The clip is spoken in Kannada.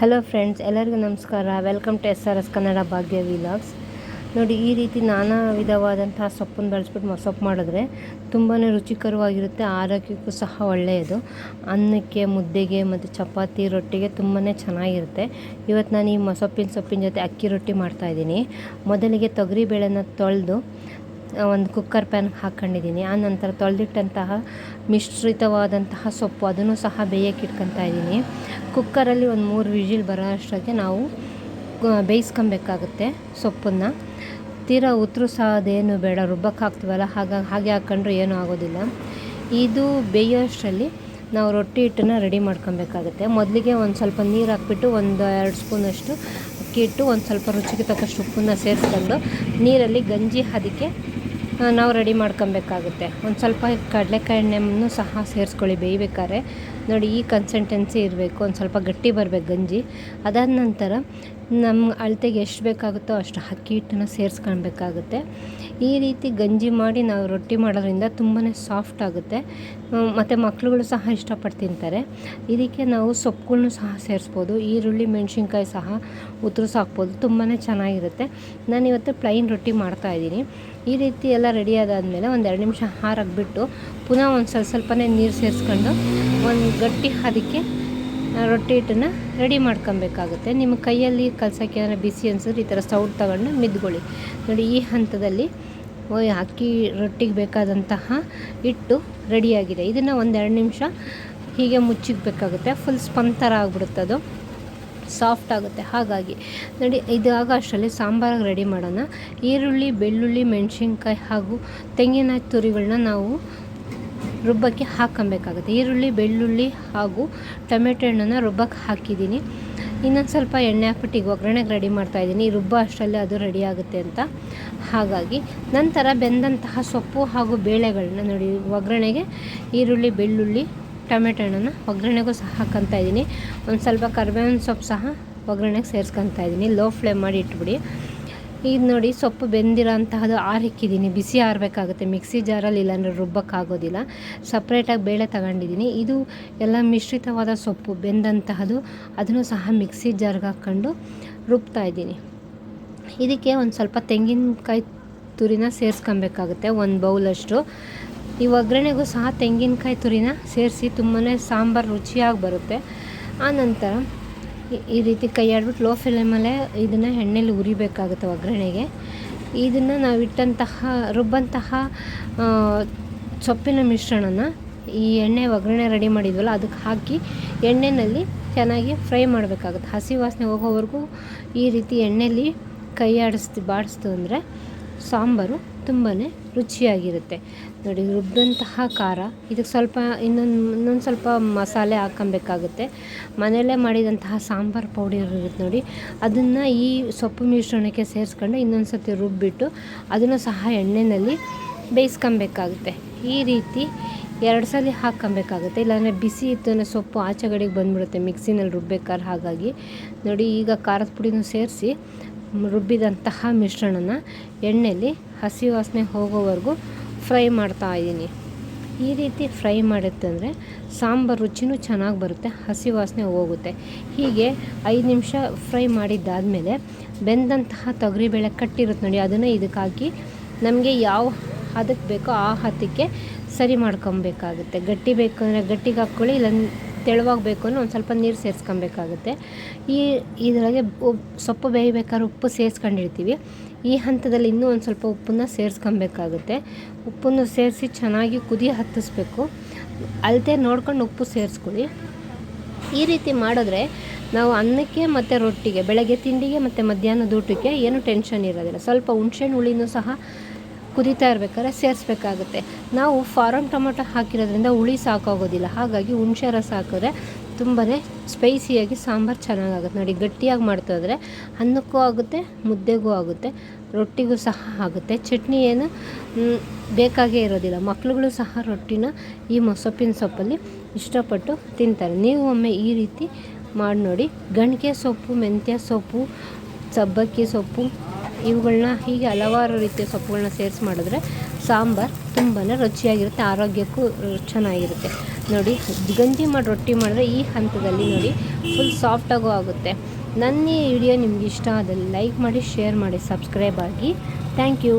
ಹಲೋ ಫ್ರೆಂಡ್ಸ್ ಎಲ್ಲರಿಗೂ ನಮಸ್ಕಾರ. Welcome to S R S Kannada Bhagya vlogs ನೋಡಿ, ಈ ರೀತಿ ನಾನಾ ವಿಧವಾದಂತಹ ಸೊಪ್ಪನ್ನು ಬಳಸ್ಬಿಟ್ಟು ಸೊಪ್ಪು ಮಾಡಿದ್ರೆ ತುಂಬಾ ರುಚಿಕರವಾಗಿರುತ್ತೆ, ಆರೋಗ್ಯಕ್ಕೂ ಸಹ ಒಳ್ಳೆಯದು. ಅನ್ನಕ್ಕೆ, ಮುದ್ದೆಗೆ ಮತ್ತು ಚಪಾತಿ, ರೊಟ್ಟಿಗೆ ತುಂಬಾ ಚೆನ್ನಾಗಿರುತ್ತೆ. ಇವತ್ತು ನಾನು ಈ ಮೊಸೊಪ್ಪಿನ ಸೊಪ್ಪಿನ ಜೊತೆ ಅಕ್ಕಿ ರೊಟ್ಟಿ ಮಾಡ್ತಾಯಿದ್ದೀನಿ ಮೊದಲಿಗೆ ತೊಗರಿಬೇಳೆನ ತೊಳೆದು ಒಂದು ಕುಕ್ಕರ್ ಪ್ಯಾನ್ ಹಾಕ್ಕೊಂಡಿದ್ದೀನಿ ಆ ನಂತರ ತೊಳೆದಿಟ್ಟಂತಹ ಮಿಶ್ರಿತವಾದಂತಹ ಸೊಪ್ಪು, ಅದನ್ನು ಸಹ ಬೇಯಕ್ಕೆ ಇಟ್ಕೊತಾ ಇದ್ದೀನಿ. ಕುಕ್ಕರಲ್ಲಿ ಒಂದು ಮೂರು ವಿಜಿಲ್ ಬರೋ ಅಷ್ಟೊತ್ತಿಗೆ ನಾವು ಬೇಯಿಸ್ಕೊಬೇಕಾಗುತ್ತೆ ಸೊಪ್ಪನ್ನು. ತೀರಾ ಉತ್ರು ಸಹ ಅದೇನು ಬೇಡ ರುಬ್ಬಕ್ಕೆ ಹಾಕ್ತೀವಲ್ಲ ಹಾಗಾಗಿ ಹಾಗೆ ಹಾಕ್ಕೊಂಡ್ರೆ ಏನೂ ಆಗೋದಿಲ್ಲ. ಇದು ಬೇಯೋಷ್ಟರಲ್ಲಿ ನಾವು ರೊಟ್ಟಿ ಹಿಟ್ಟನ್ನು ರೆಡಿ ಮಾಡ್ಕೊಬೇಕಾಗುತ್ತೆ. ಮೊದಲಿಗೆ ಒಂದು ಸ್ವಲ್ಪ ನೀರು ಹಾಕ್ಬಿಟ್ಟು ಒಂದು ಎರಡು ಸ್ಪೂನಷ್ಟು ಅಕ್ಕಿ ಇಟ್ಟು ಒಂದು ಸ್ವಲ್ಪ ರುಚಿಗೆ ತಕ್ಕಷ್ಟು ಉಪ್ಪನ್ನು ಸೇರಿಸ್ಕೊಂಡು ನೀರಲ್ಲಿ ಗಂಜಿ ಅದಕ್ಕೆ ನಾವು ರೆಡಿ ಮಾಡ್ಕೊಬೇಕಾಗುತ್ತೆ. ಒಂದು ಸ್ವಲ್ಪ ಕಡಲೆಕಾಯಿ ಎಣ್ಣೆಯನ್ನು ಸಹ ಸೇರಿಸ್ಕೊಳ್ಳಿ, ಬೇಯಬೇಕಾದ್ರೆ. ನೋಡಿ, ಈ ಕನ್ಸಿಸ್ಟೆನ್ಸಿ ಇರಬೇಕು. ಒಂದು ಸ್ವಲ್ಪ ಗಟ್ಟಿ ಬರಬೇಕು ಗಂಜಿ. ಅದಾದ ನಂತರ ನಮ್ಮ ಅಳತೆಗೆ ಎಷ್ಟು ಬೇಕಾಗುತ್ತೋ ಅಷ್ಟು ಅಕ್ಕಿ ಹಿಟ್ಟನ್ನು ಸೇರಿಸ್ಕೊಳ್ಬೇಕಾಗುತ್ತೆ. ಈ ರೀತಿ ಗಂಜಿ ಮಾಡಿ ನಾವು ರೊಟ್ಟಿ ಮಾಡೋದ್ರಿಂದ ತುಂಬಾ ಸಾಫ್ಟ್ ಆಗುತ್ತೆ. ಮತ್ತು ಮಕ್ಕಳುಗಳು ಸಹ ಇಷ್ಟಪಟ್ಟು ತಿಂತಾರೆ. ಇದಕ್ಕೆ ನಾವು ಸೊಪ್ಪುಗಳನ್ನು ಸಹ ಸೇರಿಸ್ಬೋದು. ಈರುಳ್ಳಿ, ಮೆಣಸಿನ್ಕಾಯಿ ಸಹ ಉದುರಿಸಿ ಹಾಕ್ಬೋದು ತುಂಬಾ ಚೆನ್ನಾಗಿರುತ್ತೆ. ನಾನು ಇವತ್ತು ಪ್ಲೈನ್ ರೊಟ್ಟಿ ಮಾಡ್ತಾಯಿದ್ದೀನಿ ಈ ರೀತಿ ಎಲ್ಲ ರೆಡಿ ಆದಾದಮೇಲೆ ಒಂದು ಎರಡು ನಿಮಿಷ ಹಾರಾಕ್ಬಿಟ್ಟು ಪುನಃ ಒಂದು ಸ್ವಲ್ಪ ಸ್ವಲ್ಪನೇ ನೀರು ಸೇರಿಸ್ಕೊಂಡು ಒಂದು ಗಟ್ಟಿ ಅದಕ್ಕೆ ರೊಟ್ಟಿ ಹಿಟ್ಟನ್ನು ರೆಡಿ ಮಾಡ್ಕೊಬೇಕಾಗುತ್ತೆ. ನಿಮ್ಮ ಕೈಯಲ್ಲಿ ಕಲ್ಸೋಕ್ಕೆ ಏನಾದ್ರು ಬಿಸಿ ಅನ್ಸಿದ್ರೆ ಈ ಥರ ಸೌಟ್ ತಗೊಂಡು ಮಿದ್ಕೊಳ್ಳಿ. ನೋಡಿ, ಈ ಹಂತದಲ್ಲಿ ಅಕ್ಕಿ ರೊಟ್ಟಿಗೆ ಬೇಕಾದಂತಹ ಹಿಟ್ಟು ರೆಡಿಯಾಗಿದೆ ಇದನ್ನು ಒಂದೆರಡು ನಿಮಿಷ ಹೀಗೆ ಮುಚ್ಚಿಕ್ಬೇಕಾಗುತ್ತೆ. ಫುಲ್ ಸ್ಪನ್ ಥರ ಆಗ್ಬಿಡುತ್ತೆ ಅದು. ಸಾಫ್ಟ್ ಆಗುತ್ತೆ. ಹಾಗಾಗಿ, ನೋಡಿ, ಇದಾಗ ಅಷ್ಟರಲ್ಲಿ ಸಾಂಬಾರಾಗಿ ರೆಡಿ ಮಾಡೋಣ. ಈರುಳ್ಳಿ, ಬೆಳ್ಳುಳ್ಳಿ, ಮೆಣಸಿನ್ಕಾಯಿ ಹಾಗೂ ತೆಂಗಿನ ತುರಿಗಳನ್ನ ನಾವು ರುಬ್ಬಕ್ಕೆ ಹಾಕೊಬೇಕಾಗುತ್ತೆ ಈರುಳ್ಳಿ, ಬೆಳ್ಳುಳ್ಳಿ ಹಾಗೂ ಟೊಮೆಟೊ ಹಣ್ಣನ್ನು ರುಬ್ಬಕ್ಕೆ ಹಾಕಿದ್ದೀನಿ. ಇನ್ನೊಂದು ಸ್ವಲ್ಪ ಎಣ್ಣೆ ಹಾಕ್ಬಿಟ್ಟು ಈಗ ಒಗ್ಗರಣೆಗೆ ರೆಡಿ ಮಾಡ್ತಾಯಿದ್ದೀನಿ ರುಬ್ಬ ಅಷ್ಟರಲ್ಲಿ ಅದು ರೆಡಿ ಆಗುತ್ತೆ ಅಂತ. ಹಾಗಾಗಿ ನಂತರ ಬೆಂದಂತಹ ಸೊಪ್ಪು ಹಾಗೂ ಬೇಳೆಗಳನ್ನ ನೋಡಿ. ಒಗ್ಗರಣೆಗೆ ಈರುಳ್ಳಿ, ಬೆಳ್ಳುಳ್ಳಿ, ಟೊಮೆಟೊ ಹಣ್ಣನ್ನು ಒಗ್ಗರಣೆಗೂ ಸಹ ಹಾಕ್ಕೊತಾ ಇದ್ದೀನಿ. ಒಂದು ಸ್ವಲ್ಪ ಕರ್ಬೇವಿನ ಸೊಪ್ಪು ಸಹ ಒಗ್ಗರಣೆಗೆ ಸೇರಿಸ್ಕೊತಾ ಇದ್ದೀನಿ. ಲೋ ಫ್ಲೇಮ್ ಮಾಡಿ ಇಟ್ಬಿಡಿ. ಈಗ ನೋಡಿ ಸೊಪ್ಪು ಬೆಂದಿರೋ ಅಂತಹದ್ದು ಆರಿಕ್ಕಿದ್ದೀನಿ ಬಿಸಿ ಆರಬೇಕಾಗುತ್ತೆ. ಮಿಕ್ಸಿ ಜಾರಲ್ಲಿ ಇಲ್ಲಾಂದರೆ ರುಬ್ಬಕ್ಕಾಗೋದಿಲ್ಲ. ಸಪ್ರೇಟಾಗಿ ಬೇಳೆ ತಗೊಂಡಿದ್ದೀನಿ ಇದು ಎಲ್ಲ ಮಿಶ್ರಿತವಾದ ಸೊಪ್ಪು ಬೆಂದಂತಹದ್ದು. ಅದನ್ನು ಸಹ ಮಿಕ್ಸಿ ಜಾರ್ಗೆ ಹಾಕ್ಕೊಂಡು ರುಬ್ತಾ ಇದ್ದೀನಿ. ಇದಕ್ಕೆ ಒಂದು ಸ್ವಲ್ಪ ತೆಂಗಿನಕಾಯಿ ತುರಿನ ಸೇರಿಸ್ಕೊಬೇಕಾಗುತ್ತೆ. ಒಂದು ಬೌಲಷ್ಟು ಈ ಒಗ್ಗರಣೆಗೂ ಸಹ ತೆಂಗಿನಕಾಯಿ ತುರಿನ ಸೇರಿಸಿ ತುಂಬಾ ಸಾಂಬಾರು ರುಚಿಯಾಗಿ ಬರುತ್ತೆ. ಆನಂತರ ಈ- ರೀತಿ ಕೈ ಆಡ್ಬಿಟ್ಟು ಲೋ ಫ್ಲೇಮಲ್ಲೇ ಇದನ್ನು ಎಣ್ಣೆಲಿ ಉರಿಬೇಕಾಗುತ್ತೆ ಒಗ್ಗರಣೆಗೆ. ಇದನ್ನು ನಾವು ಇಟ್ಟಂತಹ ರುಬ್ಬಂತಹ ಸೊಪ್ಪಿನ ಮಿಶ್ರಣನ ಈ ಎಣ್ಣೆ ಒಗ್ಗರಣೆ ರೆಡಿ ಮಾಡಿದ್ವಲ್ಲ, ಅದಕ್ಕೆ ಹಾಕಿ ಎಣ್ಣೆಯಲ್ಲಿ ಚೆನ್ನಾಗಿ ಫ್ರೈ ಮಾಡಬೇಕಾಗುತ್ತೆ. ಹಸಿ ವಾಸನೆ ಹೋಗೋವರೆಗೂ ಈ ರೀತಿ ಎಣ್ಣೆಯಲ್ಲಿ ಕೈ ಆಡಿಸ್ತು, ಬಾಡಿಸ್ತು ಅಂದರೆ ಸಾಂಬಾರು ತುಂಬಾ ರುಚಿಯಾಗಿರುತ್ತೆ. ನೋಡಿ ರುಬ್ಬಿದಂತಹ ಖಾರ ಇದಕ್ಕೆ ಸ್ವಲ್ಪ ಇನ್ನೊಂದು ಇನ್ನೊಂದು ಸ್ವಲ್ಪ ಮಸಾಲೆ ಹಾಕೊಬೇಕಾಗುತ್ತೆ ಮನೆಯಲ್ಲೇ ಮಾಡಿದಂತಹ ಸಾಂಬಾರು ಪೌಡರ್ ಇರುತ್ತೆ ನೋಡಿ. ಅದನ್ನು ಈ ಸೊಪ್ಪು ಮಿಶ್ರಣಕ್ಕೆ ಸೇರಿಸ್ಕೊಂಡು ಇನ್ನೊಂದು ಸರ್ತಿ ರುಬ್ಬಿಟ್ಟು ಅದನ್ನು ಸಹ ಎಣ್ಣೆಯಲ್ಲಿ ಬೇಯಿಸ್ಕೊಬೇಕಾಗುತ್ತೆ. ಈ ರೀತಿ ಎರಡು ಸಲ ಹಾಕ್ಕೊಬೇಕಾಗುತ್ತೆ. ಇಲ್ಲಾಂದರೆ ಬಿಸಿ ಇತ್ತು ಸೊಪ್ಪು ಆಚೆಗಡೆಗೆ ಬಂದ್ಬಿಡುತ್ತೆ ಮಿಕ್ಸಿನಲ್ಲಿ ರುಬ್ಬೇಕಾದ್ರೆ ಹಾಗಾಗಿ. ನೋಡಿ, ಈಗ ಖಾರದ ಪುಡಿನೂ ಸೇರಿಸಿ ರುಬ್ಬಿದಂತಹ ಮಿಶ್ರಣನ ಎಣ್ಣೆಯಲ್ಲಿ ಹಸಿ ವಾಸನೆ ಹೋಗೋವರೆಗೂ ಫ್ರೈ ಮಾಡ್ತಾ ಇದ್ದೀನಿ. ಈ ರೀತಿ ಫ್ರೈ ಮಾಡುತ್ತಂದರೆ ಸಾಂಬಾರು ರುಚಿನೂ ಚೆನ್ನಾಗಿ ಬರುತ್ತೆ, ಹಸಿ ವಾಸನೆ ಹೋಗುತ್ತೆ. ಹೀಗೆ ಐದು ನಿಮಿಷ ಫ್ರೈ ಮಾಡಿದ್ದಾದಮೇಲೆ ಬೆಂದಂತಹ ತೊಗರಿಬೇಳೆ ಕಟ್ಟಿರುತ್ತೆ ನೋಡಿ, ಅದನ್ನು ಇದಕ್ಕೆ ಹಾಕಿ ನಮಗೆ ಯಾವ ಹದಕ್ಕೆ ಬೇಕೋ ಆ ಹದಕ್ಕೆ ಸರಿ ಮಾಡ್ಕೊಬೇಕಾಗುತ್ತೆ. ಗಟ್ಟಿ ಬೇಕು ಅಂದರೆ ಗಟ್ಟಿಗೆ ಹಾಕ್ಕೊಳ್ಳಿ, ಇಲ್ಲ ತೆಳುವಾಗಿ ಬೇಕು ಅಂದರೆ ಒಂದು ಸ್ವಲ್ಪ ನೀರು ಸೇರಿಸ್ಕೊಬೇಕಾಗುತ್ತೆ. ಈ ಇದರಾಗೆ ಉಪ್ ಸೊಪ್ಪು ಬೇಯಬೇಕಾದ್ರೆ ಉಪ್ಪು ಸೇರಿಸ್ಕೊಂಡಿರ್ತೀವಿ. ಈ ಹಂತದಲ್ಲಿ ಇನ್ನೂ ಒಂದು ಸ್ವಲ್ಪ ಉಪ್ಪನ್ನು ಸೇರಿಸ್ಕೊಬೇಕಾಗುತ್ತೆ. ಉಪ್ಪನ್ನು ಸೇರಿಸಿ ಚೆನ್ನಾಗಿ ಕುದಿ ಹತ್ತಿಸ್ಬೇಕು. ಅಳತೆ ನೋಡ್ಕೊಂಡು ಉಪ್ಪು ಸೇರಿಸ್ಕೊಳ್ಳಿ. ಈ ರೀತಿ ಮಾಡಿದ್ರೆ ನಾವು ಅನ್ನಕ್ಕೆ ಮತ್ತು ರೊಟ್ಟಿಗೆ, ಬೆಳಗ್ಗೆ ತಿಂಡಿಗೆ ಮತ್ತು ಮಧ್ಯಾಹ್ನದ ಊಟಕ್ಕೆ ಏನು ಟೆನ್ಷನ್ ಇರೋದಿಲ್ಲ. ಸ್ವಲ್ಪ ಹುಣ್ಸೆಹಣ್ಣು ಹುಳಿನೂ ಸಹ ಕುದೀತಾ ಇರಬೇಕಾದ್ರೆ ಸೇರಿಸ್ಬೇಕಾಗುತ್ತೆ. ನಾವು ಫಾರಮ್ ಟೊಮೊಟೊ ಹಾಕಿರೋದ್ರಿಂದ ಹುಳಿ ಸಾಕಾಗೋದಿಲ್ಲ. ಹಾಗಾಗಿ ಹುಣಸೆ ರಸ ಹಾಕಿದ್ರೆ ತುಂಬಾ ಸ್ಪೈಸಿಯಾಗಿ ಸಾಂಬಾರು ಚೆನ್ನಾಗಾಗುತ್ತೆ. ನೋಡಿ, ಗಟ್ಟಿಯಾಗಿ ಮಾಡ್ತಾಯಿದ್ರೆ ಅನ್ನಕ್ಕೂ ಆಗುತ್ತೆ, ಮುದ್ದೆಗೂ ಆಗುತ್ತೆ, ರೊಟ್ಟಿಗೂ ಸಹ ಆಗುತ್ತೆ. ಚಟ್ನಿ ಏನು ಬೇಕಾಗೇ ಇರೋದಿಲ್ಲ. ಮಕ್ಕಳುಗಳು ಸಹ ರೊಟ್ಟಿನ ಈ ಮೊಸಪ್ಪಿನ ಸೊಪ್ಪಲ್ಲಿ ಇಷ್ಟಪಟ್ಟು ತಿಂತಾರೆ. ನೀವು ಒಮ್ಮೆ ಈ ರೀತಿ ಮಾಡಿ ನೋಡಿ. ಗಣಿಕೆ ಸೊಪ್ಪು, ಮೆಂತ್ಯ ಸೊಪ್ಪು, ಸಬ್ಬಕ್ಕಿ ಸೊಪ್ಪು ಇವುಗಳನ್ನ ಹೀಗೆ ಹಲವಾರು ರೀತಿಯ ಸೊಪ್ಪುಗಳನ್ನ ಸೇರಿಸಿ ಮಾಡಿದ್ರೆ ಸಾಂಬಾರು ತುಂಬಾ ರುಚಿಯಾಗಿರುತ್ತೆ, ಆರೋಗ್ಯಕ್ಕೂ ಚೆನ್ನಾಗಿರುತ್ತೆ. ನೋಡಿ ಗಂಜಿ ಮಾಡಿ ರೊಟ್ಟಿ ಮಾಡಿದ್ರೆ ಈ ಹಂತದಲ್ಲಿ ನೋಡಿ ಫುಲ್ ಸಾಫ್ಟಾಗೂ ಆಗುತ್ತೆ. ನನ್ನ ಈ ವಿಡಿಯೋ ನಿಮ್ಗೆ ಇಷ್ಟ ಆದಲ್ಲಿ ಲೈಕ್ ಮಾಡಿ ಶೇರ್ ಮಾಡಿ ಸಬ್ಸ್ಕ್ರೈಬ್ ಆಗಿ. Thank you